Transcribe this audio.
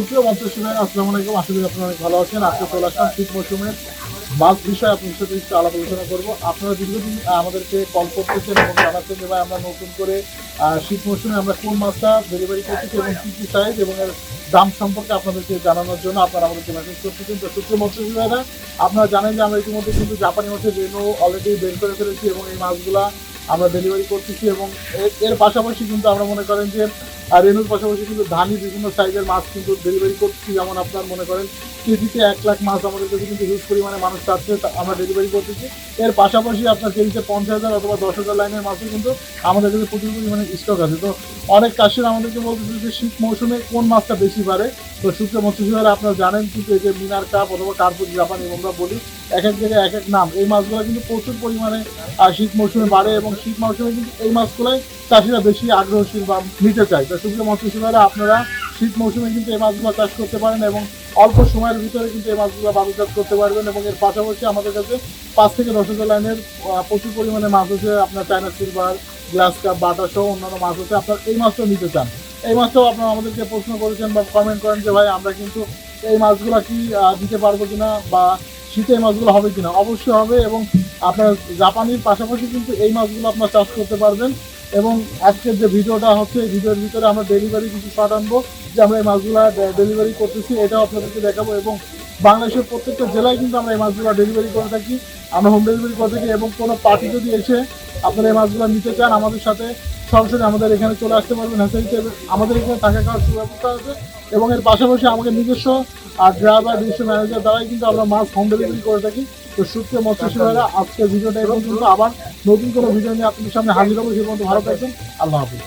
সুপ্রিয় মন্ত্রী ভাই আসসালামু আলাইকুম। আশা করি আপনারা অনেক ভালো আছেন। আজকে চলে আসলাম শীত মৌসুমের মাছ বিষয়ে। আপনাদের সাথে একটু আলাপ আলোচনা করব। আপনারা দীর্ঘদিন আমাদেরকে কল করতেছেন এবং জানাচ্ছেন যে, ভাই, আমরা নতুন করে শীত মৌসুমে আমরা কোন মাছটা ডেলিভারি করতেছি এবং কী কী সাইজ এবং এর দাম সম্পর্কে আপনাদেরকে জানানোর জন্য আপনারা আমাদেরকে মেসেজ করতেছেন। তো মন্ত্রী ভাইরা আপনারা জানেন যে, আমরা ইতিমধ্যে কিন্তু জাপানি মাছের রেনু অলরেডি বের করে ফেলেছি এবং এই মাছগুলা আমরা ডেলিভারি করতেছি এবং এর পাশাপাশি কিন্তু আমরা মনে করেন যে আর রেনুর পাশাপাশি কিন্তু ধানি বিভিন্ন সাইজের মাছ কিন্তু ডেলিভারি করছি, যেমন আপনার মনে করেন কেজিতে এক লাখ মাছ আমাদের কাছে কিন্তু হিউজ পরিমাণে মানুষ চাচ্ছে আমরা ডেলিভারি করতেছি। এর পাশাপাশি আপনার কেজিতে পঞ্চাশ হাজার অথবা দশ হাজার লাইনের মাছও কিন্তু আমাদের কাছে প্রচুর পরিমাণে স্টক আছে। তো অনেক চাষিরা আমাদেরকে বলতেছে যে শীত মৌসুমে কোন মাছটা বেশি বাড়ে? তো শুক্র মৎস্যজীবীরা আপনারা জানেন কিন্তু এই যে মিনার কাপ অথবা কার্পুর জাপানি আমরা বলি, এক এক জায়গায় এক এক নাম। এই মাছগুলো কিন্তু প্রচুর পরিমাণে শীত মৌসুমে বাড়ে এবং শীত মৌসুমে কিন্তু এই মাছগুলোই চাষিরা বেশি আগ্রহশীল বা নিতে চায়। তো শুক্র মৎস্যজীবীরা আপনারা শীত মৌসুমে কিন্তু এই মাছগুলো চাষ করতে পারেন এবং অল্প সময়ের ভিতরে কিন্তু এই মাছগুলো বাজারজাত করতে পারবেন এবং এর পাশাপাশি আমাদের কাছে পাঁচ থেকে দশ হাজার লাইনের প্রচুর পরিমাণে মাছ আছে। আপনার চায়না সিলভার গ্লাস কাপ বাটা সহ অন্যান্য মাছ আছে। আপনার এই মাছটাও নিতে চান। এই মাছটাও আপনারা আমাদেরকে প্রশ্ন করেছেন বা কমেন্ট করেন যে, ভাই, আমরা কিন্তু এই মাছগুলো কি দিতে পারব কিনা বা শীতে এই মাছগুলো হবে কিনা? অবশ্যই হবে এবং আপনার জাপানির পাশাপাশি কিন্তু এই মাছগুলো আপনার চাষ করতে পারবেন। এবং আজকের যে ভিডিওটা হচ্ছে, এই ভিডিওর ভিতরে আমরা ডেলিভারি কিছু শর্ট আনব, যে আমরা এই মাছগুলো ডেলিভারি করতেছি, এটাও আপনাদেরকে দেখাবো এবং বাংলাদেশের প্রত্যেকটা জেলায় কিন্তু আমরা এই মাছগুলো ডেলিভারি করে থাকি, আমরা হোম ডেলিভারি করে থাকি এবং কোনো পার্টি যদি এসে আপনারা এই মাছগুলো নিতে চান, আমাদের সাথে সরাসরি আমাদের এখানে চলে আসতে পারবেন হ্যাঁ আমাদের এখানে থাকা খাওয়ার সুব্যবস্থা আছে এবং এর পাশাপাশি আমাদের নিজস্ব আর ড্রাইভার নিজস্ব ম্যানেজার দ্বারাই কিন্তু আমরা মাছ হোম ডেলিভারি করে থাকি। তো সূত্রে মৎস্য সেবারা আজকের ভিডিওটা এবং কিন্তু আবার নতুন কোনো ভিডিও নিয়ে আপনাদের সামনে হাজির হব। সে পর্যন্ত ভালো থাকবেন। আল্লাহ হাফিজ।